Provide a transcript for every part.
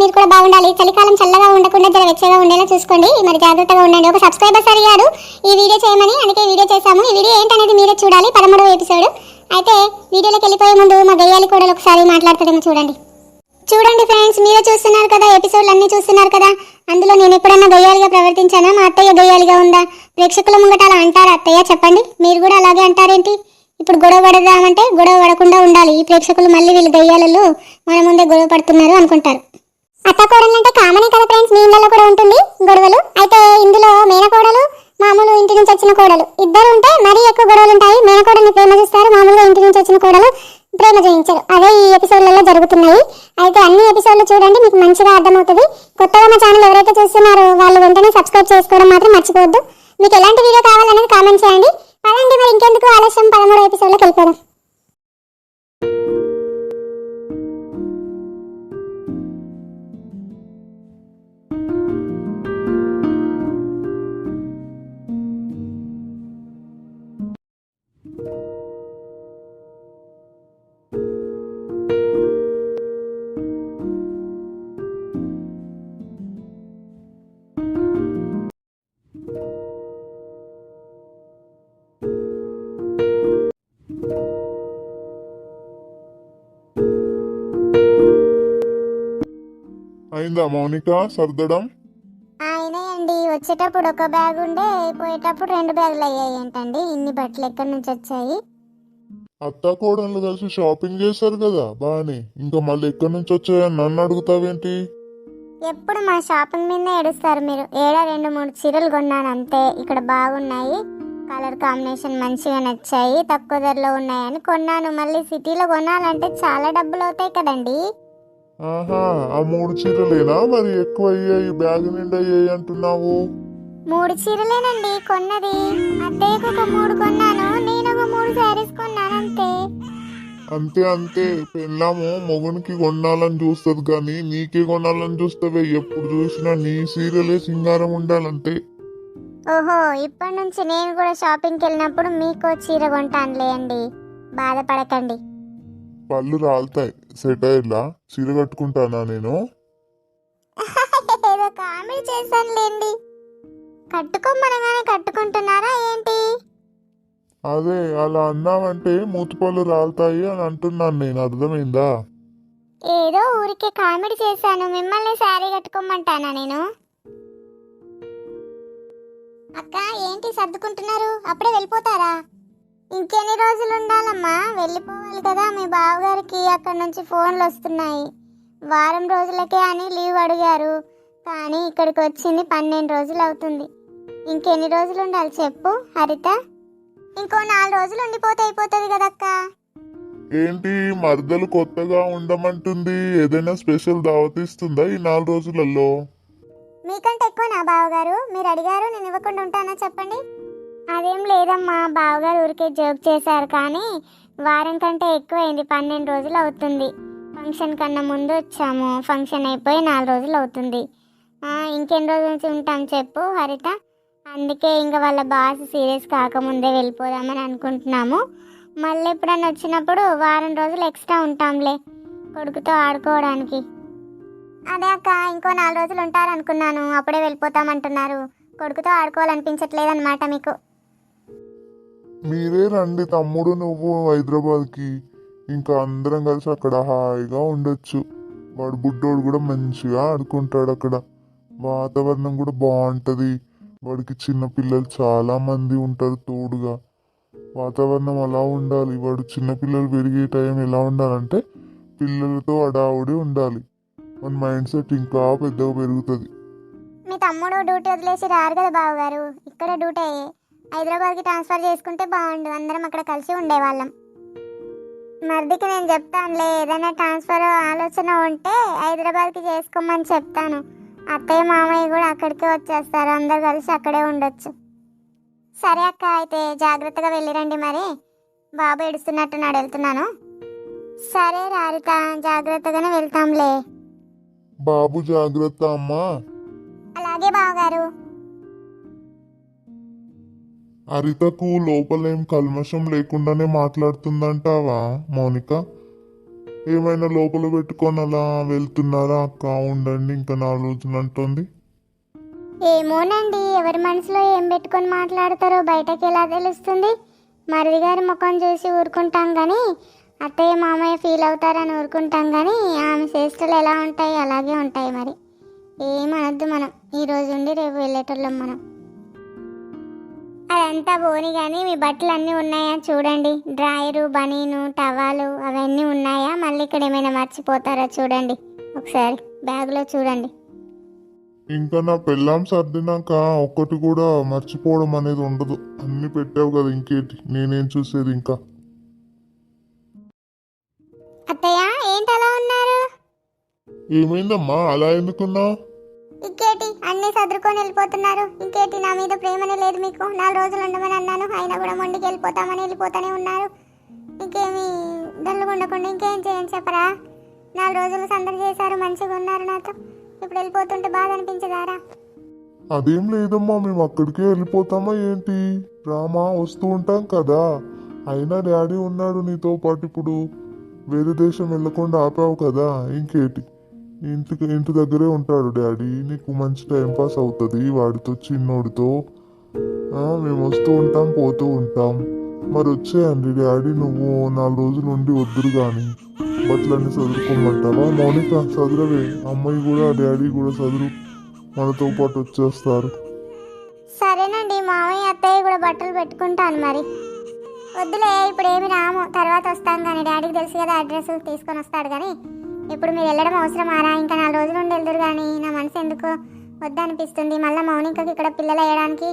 మీరు కూడా బాగుండాలి. చలికాలం చల్లగా ఉండకుండా జర వెచ్చగా ఉండేలా చూసుకోండి. మరి జాగ్రత్తగా ఉండండి. ఒక సబ్స్క్రైబర్స్ అడిగారు ఈ వీడియో చేయమని అందుకే వీడియో చేశాము. ఈ వీడియో ఏంటనేది మీరే చూడాలి. పదమూడవ ఎపిసోడ్. అయితే వీడియోలోకి వెళ్ళిపోయే ముందు మా గయ్యాలి కూడా ఒకసారి మాట్లాడుతుందేమో చూడండి. చూడండి ఫ్రెండ్స్ మీరే చూస్తున్నారు కదా ఎపిసోడ్లు అన్ని చూస్తున్నారు కదా. అందులో నేను ఎప్పుడన్నా గయ్యాలిగా ప్రవర్తించానా? మా అత్తయ్య గయ్యాలిగా ఉందా? ప్రేక్షకుల ముంగట అలా అంటారా అత్తయ్య? చెప్పండి. మీరు కూడా అలాగే అంటారేంటి? ఇప్పుడు గొడవ పడదామంటే గొడవ పడకుండా ఉండాలి. ఈ ప్రేక్షకులు మళ్ళీ వీళ్ళు గయ్యాలలో మన ముందే గొడవ పడుతున్నారు అనుకుంటారు. అత్త కోడలు అంటే కామనే కదా ఫ్రెండ్స్ మీ ఇళ్ళలో కూడా ఉంటుంది గొడవలు? అయితే ఇందులో మేనకోడలు మామూలు ఇంటి నుంచి వచ్చిన కోడలు. ఇద్దరు ఉంటే మరీ ఎక్కువ గొడవలు ఉంటాయి మేనకోడల్ని ప్రేమ చేస్తారు మామూలుగా ఇంటి నుంచి వచ్చిన కోడలు ప్రేమ చూపించరు అదే ఈ ఎపిసోడ్లలో జరుగుతున్నాయి. అయితే అన్ని ఎపిసోడ్లు చూడండి మీకు మంచిగా అర్థమవుతుంది. కొత్తగా మా ఛానల్ ఎవరైతే చూస్తున్నారో వాళ్ళు వెంటనే సబ్స్క్రైబ్ చేసుకోవడం మాత్రం మర్చిపోవద్దు. మీకు ఎలాంటి వీడియో కావాలనేది కామెంట్ చేయండి. పదండి మరి ఇంకెందుకు ఆలస్యం? పదమూడో ఎపిసోడ్లోకి వెళ్ళిపోదాం. అయిందా మౌనిక? సర్దడం? ఆయనే అండి వచ్చేటప్పుడు ఒక బ్యాగ్ ఉండే పోయేటప్పుడు రెండు బ్యాగులు అయ్యాయి ఏంటండి ఇన్ని బట్టలు ఎక్కడి నుంచి వచ్చాయి? అత్త కోడళ్ళు కలిసి షాపింగ్ చేశారు కదా బానే. ఇంకా మళ్ళీ ఎక్కడి నుంచి వచ్చాయని నన్ను అడుగుతావేంటి? ఎప్పుడు మా షాపింగ్ మీదనే ఏడుస్తారు మీరు. ఏడా రెండు మూడు చీరలు కొన్నాను అంతే. ఇక్కడ బాగున్నాయి. కలర్ కాంబినేషన్ మంచిగా నచ్చాయి. తక్కువ ధరలో ఉన్నాయని కొన్నాను. మళ్ళీ సిటీలో కొనాలంటే చాలా డబ్బులు అవుతాయి కదండి. ఆహా ఆ మూడు చీరలేనా మరి? ఎక్కువ అయ్యాయి బ్యాగ్ నిండా అయ్యాయి అంటున్నావు? మూడు చీరలేనండి కొన్నది. అత్తయ్యకు ఒక మూడు కొన్నాను నేను ఒక మూడు శారీస్ కొన్నాను అంతే. అంతే అంతే. పెళ్ళాము మొగునికి కొనాలని చూస్తుంది కానీ నీకే కొనాలని చూస్తావే. ఎప్పుడు చూసినా నీ సీరియలే సింగారం ఉండాలంతే. ఓహో ఇప్పటి నుంచి నేను కూడా షాపింగ్కి వెళ్ళినప్పుడు మీకు చీర కొంటానులే అండి బాధపడకండి. పళ్ళు రాలుతాయి. సెట్ అయ్యేలా చీర కట్టుకుంటానా నేను? ఏదో కామెడీ చేశానులేండి. కట్టుకోమనగానే కట్టుకుంటున్నారా ఏంటి? అదే అలా అన్నావంటే మూతిపళ్ళు రాలుతాయి అని అంటున్నాను నేను అర్థమైందా? ఏదో ఊరికే కామెడీ చేశాను మిమ్మల్ని శారీ కట్టుకోమంటానా నేను? అక్క ఏంటి సర్దుకుంటున్నారు? అప్పుడే వెళ్ళిపోతారా? ఇంకెన్ని రోజులు ఉండాలమ్మా? వెళ్ళిపోవాలి కదా మీ బావగారికి. అక్కడ నుంచి ఫోన్లు వస్తున్నాయి. వారం రోజులకే అని లీవ్ అడిగారు. కానీ ఇక్కడికి వచ్చింది పన్నెండు రోజులు అవుతుంది. ఇంకెన్ని రోజులు ఉండాలి చెప్పు హరిత. ఇంకో నాలుగు రోజులు ఉండిపోతే అయిపోతుంది కదక్క. ఏంటి మరదలు కొత్తగా ఉండమంటుంది. ఏదైనా స్పెషల్ దావత్ ఇస్తుందా ఈ నాలుగు రోజులలో? మీకంటే ఎక్కువ నా బావగారు. మీరు అడిగారు నేను ఇవ్వకుండా ఉంటానా చెప్పండి? అదేం లేదమ్మా బావగారు ఊరికే జోక్ చేశారు కానీ వారం కంటే ఎక్కువైంది పన్నెండు రోజులు అవుతుంది. ఫంక్షన్ కన్నా ముందు వచ్చాము ఫంక్షన్ అయిపోయి నాలుగు రోజులు అవుతుంది. ఇంకెన్ని రోజుల నుంచి ఉంటాం చెప్పు హరిత. అందుకే ఇంకా వాళ్ళ బాస్ సీరియస్ కాకముందే వెళ్ళిపోదామని అనుకుంటున్నాము. మళ్ళీ ఎప్పుడన్నా వచ్చినప్పుడు వారం రోజులు ఎక్స్ట్రా ఉంటాంలే కొడుకుతో ఆడుకోవడానికి. అదే అక్క ఇంకో నాలుగు రోజులు ఉంటారనుకున్నాను అప్పుడే వెళ్ళిపోతామంటున్నారు. కొడుకుతో ఆడుకోవాలనిపించట్లేదన్నమాట మీకు. మీరే రండి తమ్ముడు నువ్వు హైదరాబాద్కి. ఇంకా అందరం కలిసి అక్కడ హాయిగా ఉండొచ్చు. వాడు బుడ్డోడు కూడా మంచిగా ఆడుకుంటాడు అక్కడ. వాతావరణం కూడా బాగుంటుంది. వాడికి చిన్న పిల్లలు చాలా మంది ఉంటారు తోడుగా. వాతావరణం అలా ఉండాలి. వాడు చిన్నపిల్లలు పెరిగే టైం ఎలా ఉండాలంటే పిల్లలతో అడావుడి ఉండాలి. మన మైండ్ సెట్ ఇంకా పెద్దగా పెరుగుతుంది. మీ తమ్ముడు డ్యూటీ వదిలేసి రారు కదా బావగారు. ఇక్కడ డ్యూటీ అయ్యే. హైదరాబాద్కి ట్రాన్స్ఫర్ చేసుకుంటే బాగుండు. అందరం అక్కడ కలిసి ఉండేవాళ్ళం. మరిదికి నేను చెప్తానులే ఏదైనా ట్రాన్స్ఫర్ ఆలోచన ఉంటే హైదరాబాద్కి చేసుకోమని చెప్తాను. అత్తయ్య మామయ్య కూడా అక్కడికే వచ్చేస్తారు. అందరు కలిసి అక్కడే ఉండొచ్చు. సరే అక్క అయితే జాగ్రత్తగా వెళ్ళిరండి మరి. బాబు ఏడుస్తున్నట్టున్నాడు వెళ్తున్నాను. సరే రారిత జాగ్రత్తగానే వెళ్తాంలే. బాబు జాగ్రత్త అమ్మా. అలాగే బావగారు. హరితకు లోపలేం కల్మషం లేకుండానే మాట్లాడుతుందంటావా మౌనిక? ఏమైనా లోపల పెట్టుకొని అలా వెళ్తున్నారా అక్క? ఉండండి ఇంకా నాలుగు రోజులు అంటుంది. ఏమోనండి ఎవరి మనసులో ఏం పెట్టుకొని మాట్లాడతారో బయటకి ఎలా తెలుస్తుంది? మరిది గారి ముఖం చూసి ఊరుకుంటాం కానీ అత్తయ్య మామయ్య ఫీల్ అవుతారని ఊరుకుంటాం కానీ ఆమె చేష్టలు ఎలా ఉంటాయి అలాగే ఉంటాయి మరి. ఏమనొద్దు మనం ఈరోజు ఉండి రేపు వెళ్ళేటోళ్ళం మనం. అదంతా పోని కానీ మీ బట్టలు అన్నీ ఉన్నాయా? చూడండి. డ్రాయరు బనీను టవాలు అవన్నీ ఉన్నాయా? మళ్ళీ ఇక్కడ ఏమైనా మర్చిపోతారా చూడండి. ఒకసారి బ్యాగ్లో చూడండి. ఇంకా నా పెళ్ళాం సర్దినాక ఒక్కటి కూడా మర్చిపోవడం అనేది ఉండదు. అన్ని పెట్టావు కదా ఇంకేంటి? నేనేం చూసేది ఇంకా? అత్తయ్య ఏంటి అలా ఉన్నారు? ఏమైందమ్మా? అలా ఎందుకున్నావు ఇంకేటి? అన్ని సదురుకొని వెళ్ళిపోతున్నారు. ఇంకేటి? నా మీద ప్రేమనే లేదు మీకు. నాలుగు రోజులు ఉండమని అన్నాను. అయినా కూడా మొండికి వెళ్ళిపోతామని వెళ్ళిపోతూనే ఉన్నారు. ఇంకేమి? డల్లుగా ఉండకుండా ఇంకేం చేయని చెప్పరా? నాలుగు రోజులు సందడి చేశారు. మంచిగా ఉన్నారు నాతో. ఇప్పుడు వెళ్ళిపోతుంటే బాధ అనిపించదారా? అదేం లేదమ్మా. మేము అక్కడికే వెళ్ళిపోతామా ఏంటి? రామా వస్తూ ఉంటాం కదా. అయినా డాడీ ఉన్నాడు నీతో పాటు ఇప్పుడు. వేరే దేశం వెళ్ళకుండా ఆపావు కదా. ఇంకేటి? ఇంటికి ఇంటి దగ్గరే ఉంటాడు డాడీ. నీకు మంచి టైం పాస్ అవుతుంది. వాడితో చిన్నోడితో మేము వస్తూ ఉంటాం పోతూ ఉంటాం. మరి వచ్చేయండి డాడీ నువ్వు నాలుగు రోజులు ఉండి వద్దురు కానీ బట్టలన్నీ చదువుకోమంటావా మౌనిక చదురవే అమ్మాయి కూడా డాడీ కూడా చదువు మనతో పాటు వచ్చేస్తారు. సరేనండి మామయ్య అత్తయ్య కూడా బట్టలు పెట్టుకుంటాను మరి. వద్దులే ఇప్పుడు ఏమి రాము. తర్వాత వస్తాం కానీ డాడీకి తెలుసు కదా అడ్రస్ తీసుకొని వస్తాడు కానీ ఇప్పుడు మీరు వెళ్ళడం అవసరం ఆరా ఇంకా నాలుగు రోజులు ఉండి వెళ్దురు కానీ నా మనసు ఎందుకు వద్దనిపిస్తుంది. మళ్ళీ మౌనికకి ఇక్కడ పిల్లలు వేయడానికి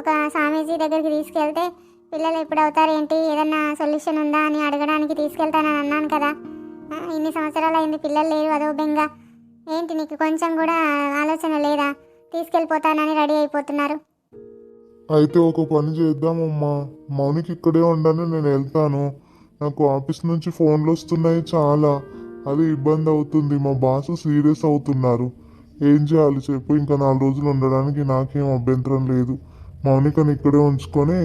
ఒక స్వామీజీ దగ్గరికి తీసుకెళ్తే పిల్లలు ఎప్పుడు అవుతారు ఏంటి ఏదన్నా సొల్యూషన్ ఉందా అని అడగడానికి తీసుకెళ్తానని అన్నాను కదా. ఇన్ని సంవత్సరాలు అయింది పిల్లలు లేరు అదో బెంగ. ఏంటి నీకు కొంచెం కూడా ఆలోచన లేదా? తీసుకెళ్ళిపోతానని రెడీ అయిపోతున్నారు. అయితే ఒక పని చేద్దామమ్మా. మౌనికి ఇక్కడే ఉండని నేను వెళ్తాను. నాకు ఆఫీస్ నుంచి ఫోన్లు వస్తున్నాయి చాలా. అది ఇబ్బంది అవుతుంది. మా బాస్ సీరియస్ అవుతున్నారు. ఏం చేయాలి చెప్పు? ఇంకా నాలుగు రోజులు ఉండడానికి నాకేం అభ్యంతరం లేదు. మౌనికని ఇక్కడే ఉంచుకొని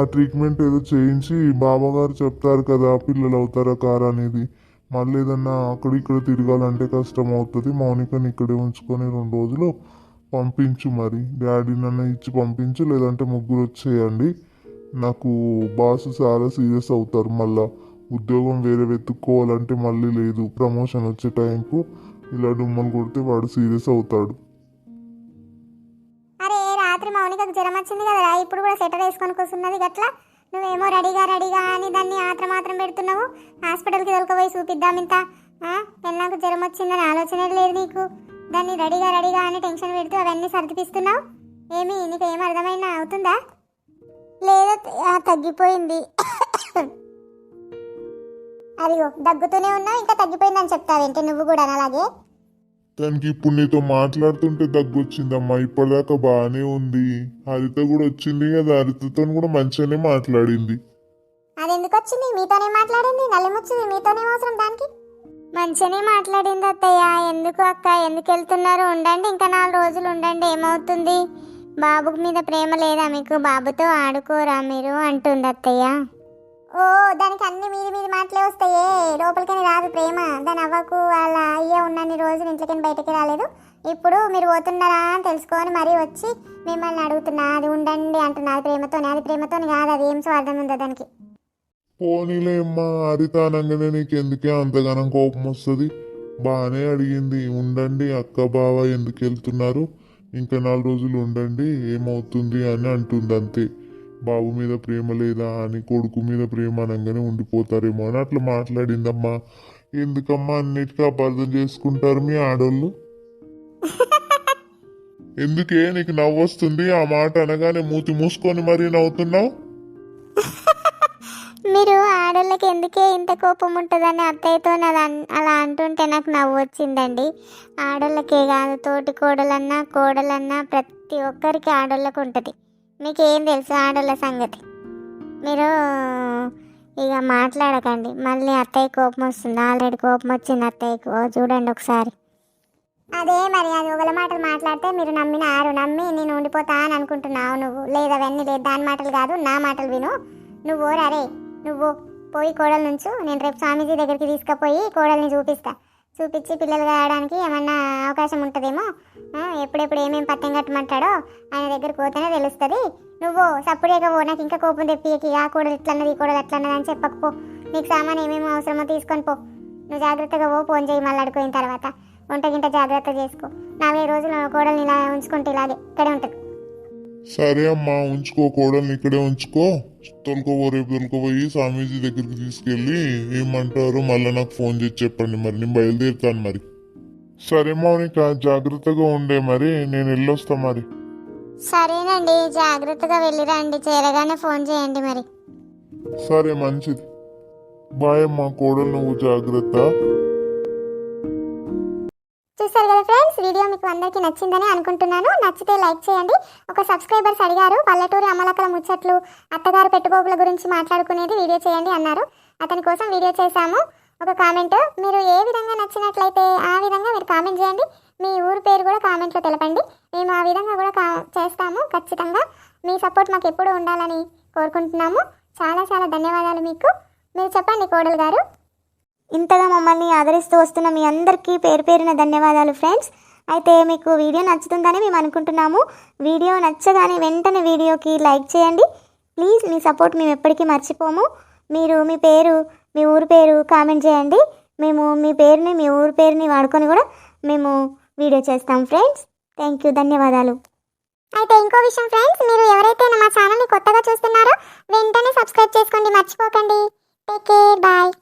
ఆ ట్రీట్మెంట్ ఏదో చేయించి బాబాగారు చెప్తారు కదా పిల్లలు అవుతారా కారా అనేది. మళ్ళీ ఏదన్నా అక్కడ ఇక్కడ తిరగాలంటే కష్టం అవుతుంది. మౌనికని ఇక్కడే ఉంచుకొని రెండు రోజులు పంపించు మరి. డాడీ నన్ను ఇచ్చి పంపించు లేదంటే ముగ్గురు వచ్చేయండి. నాకు బాస్ చాలా సీరియస్ అవుతారు మళ్ళీ. ఉద్యోగం వేరే వెతుక్కోవాలంటే మళ్ళీ లేదు. ప్రమోషన్ వచ్చే టైంకు ఇలా డుమ్మలు కొడితే వాడు సీరియస్ అవుతాడు. అరే రాత్రి మౌనికకు జ్వరం వచ్చింది కదరా? ఇప్పుడు కూడా సెటర్ వేసుకొని కూర్చున్నది గట్లా? నువ్వేమో రెడీగా రెడీగా అని దాన్ని ఆత్రం మాత్రం పెడుతున్నావు. హాస్పిటల్కి దొరకపోయి చూపిద్దాం ఇంత. ఆ? జ్వరం వచ్చిందని ఆలోచన లేదు నీకు. దాన్ని రెడీగా రెడీగా అని టెన్షన్ పెడుతూ అవన్నీ సర్దిపిస్తున్నావు? ఏమి నీకు ఏం అర్థమైనా అవుతుందా? లేదు తగ్గిపోయింది. అదిగో దగ్గుతూనే ఉన్నావు ఇంకా తగ్గిపోయిందని చెప్తావేంటి నువ్వు కూడా అలాగే? దానికి ఇప్పుడు నీతో మాట్లాడుతుంటే దగ్గు వచ్చిందమ్మా ఇప్పటిదాకా బాగానే ఉంది. హరిత కూడా వచ్చింది కదా హరితతో కూడా మంచిగానే మాట్లాడింది. అది ఎందుకు వచ్చింది? మీతోనే మాట్లాడింది? నల్లిముచ్చింది మీతోనే అవసరం దానికి? మంచిగానే మాట్లాడింది అత్తయ్య. ఎందుకు అక్క? ఎందుకు వెళ్తున్నారు? ఉండండి ఇంకా నాలుగు రోజులు ఉండండి ఏమవుతుంది? బాబు మీద ప్రేమ లేదా మీకు? బాబుతో ఆడుకోరా మీరు? అంటుంది అత్తయ్య. ఓ దానికి అన్ని మీది మీది మాటలే వస్తాయే. లోపలికని రాదు ప్రేమ. దాని అవ్వకు అలా అయ్యే ఉన్నన్ని రోజులు ఇంట్లోకి బయటకి రాలేదు. ఇప్పుడు మీరు పోతున్నారా అని తెలుసుకొని మరీ వచ్చి మిమ్మల్ని అడుగుతున్నా. అది ఉండండి అంటున్నా. అది ప్రేమతోనే అది ప్రేమతోని కాదు. అది ఏం స్వార్థం ఉందో దానికి. పోనీలే అమ్మా. హరిత నీకు ఎందుకే అంతగానం కోపం వస్తుంది? బాగానే అడిగింది. ఉండండి అక్క బావ ఎందుకు వెళ్తున్నారు ఇంకా నాలుగు రోజులు ఉండండి. ఏమవుతుంది అని అంటుంది అంతే బాబు మీద ప్రేమ లేదా అని కొడుకు మీద ప్రేమ అనగానే ఉండిపోతారేమో అని అట్లా మాట్లాడిందమ్మా. ఎందుకమ్మా అన్నిటికీ అపార్థం చేసుకుంటారు మీ ఆడోళ్ళు? ఎందుకే నీకు నవ్వు వస్తుంది ఆ మాట అనగానే మూతి మూసుకొని మరీ నవ్వుతున్నావు? మీరు ఆడోళ్ళకి ఎందుకే ఇంత కోపం ఉంటుందని అత్తయ్యతో అలా అంటుంటే నాకు నవ్వు వచ్చిందండి ఆడోళ్ళకే కాదు తోటి కోడలన్నా కోడలన్నా ప్రతి ఒక్కరికి ఆడోళ్ళకు ఉంటుంది. మీకు ఏం తెలుసు ఆడోళ్ళ సంగతి? మీరు ఇక మాట్లాడకండి. మళ్ళీ అత్తయ్య కోపం వస్తుంది. ఆల్రెడీ కోపం వచ్చింది అత్తయ్యకు. చూడండి ఒకసారి. అదే మరి అది ఒకళ్ళ మాటలు మాట్లాడితే మీరు నమ్మినారు నమ్మి నేను ఉండిపోతా అని అనుకుంటున్నావు నువ్వు. లేదు అవన్నీ లేదు. దాని మాటలు కాదు నా మాటలు విను. నువ్వు రరే నువ్వు పోయి కోడల నుంచు నేను రేపు స్వామీజీ దగ్గరికి తీసుకుపోయి కోడల్ని చూపిస్తా. చూపించి పిల్లలు రాయడానికి ఏమన్నా అవకాశం ఉంటుందేమో? ఎప్పుడెప్పుడు ఏమేమి పత్యం కట్టమంటాడో ఆయన దగ్గర పోతేనే తెలుస్తుంది. నువ్వు సప్పుడేగా పో నాకు ఇంకా కోపం తెప్పియకి ఆ కూడలు ఇట్లన్నది ఈ కూడలు అట్లన్నది అని చెప్పకపో నీకు సామాన్ ఏమేమి అవసరమో తీసుకొని పో. నువ్వు జాగ్రత్తగా పో ఫోన్ చేయి మళ్ళీ అడుకోయిన తర్వాత. వంట గింట జాగ్రత్త చేసుకో. నాలుగైదు రోజులు నా కోడల్ని ఇలా ఉంచుకుంటే ఇలాగే ఇక్కడే ఉంటుంది. సరే అమ్మా ఉంచుకో కోడల్ని ఇక్కడే ఉంచుకో. తొలుకోబో రేపు తొలుకోపోయి స్వామీజీ దగ్గరికి తీసుకెళ్ళి ఏమంటారు మళ్ళీ నాకు ఫోన్ చేసి చెప్పండి మరి నేను బయలుదేరుతాను మరి. సరే మౌనిక జాగ్రత్తగా ఉండే మరి నేను వెళ్ళొస్తా మరి. సరేనండి జాగ్రత్తగా వెళ్ళిరండి చేరగానే ఫోన్ చేయండి మరి. సరే మంచిది. బాయ్ అమ్మా కోడలు నువ్వు జాగ్రత్త. చూస్తారు కదా ఫ్రెండ్స్ వీడియో మీకు అందరికీ నచ్చిందని అనుకుంటున్నాను. నచ్చితే లైక్ చేయండి. ఒక సబ్స్క్రైబర్స్ అడిగారు పల్లెటూరి అమలకల ముచ్చట్లు అత్తగారు పెట్టుబోగుల గురించి మాట్లాడుకునేది వీడియో చేయండి అన్నారు. అతని కోసం వీడియో చేశాము. ఒక కామెంట్ మీరు ఏ విధంగా నచ్చినట్లయితే ఆ విధంగా మీరు కామెంట్ చేయండి. మీ ఊరు పేరు కూడా కామెంట్లో తెలపండి. మేము ఆ విధంగా కూడా కా చేస్తాము ఖచ్చితంగా. మీ సపోర్ట్ మాకు ఎప్పుడూ ఉండాలని కోరుకుంటున్నాము. చాలా చాలా ధన్యవాదాలు మీకు. మీరు చెప్పండి కోడలు గారు. ఇంతగా మమ్మల్ని ఆదరిస్తూ వస్తున్న మీ అందరికీ పేరు పేరున ధన్యవాదాలు ఫ్రెండ్స్ అయితే మీకు వీడియో నచ్చుతుందని మేము అనుకుంటున్నాము. వీడియో నచ్చగానే వెంటనే వీడియోకి లైక్ చేయండి. ప్లీజ్ మీ సపోర్ట్ మేము ఎప్పటికీ మర్చిపోము. మీరు మీ పేరు మీ ఊరు పేరు కామెంట్ చేయండి. మేము మీ పేరుని మీ ఊరు పేరుని వాడుకొని కూడా మేము వీడియో చేస్తాం ఫ్రెండ్స్ థ్యాంక్ యూ ధన్యవాదాలు. అయితే ఇంకో విషయం ఫ్రెండ్స్ మీరు ఎవరైతే మా ఛానల్ని కొత్తగా చూస్తున్నారో వెంటనే సబ్స్క్రైబ్ చేసుకోండి. మర్చిపోకండి. Take care bye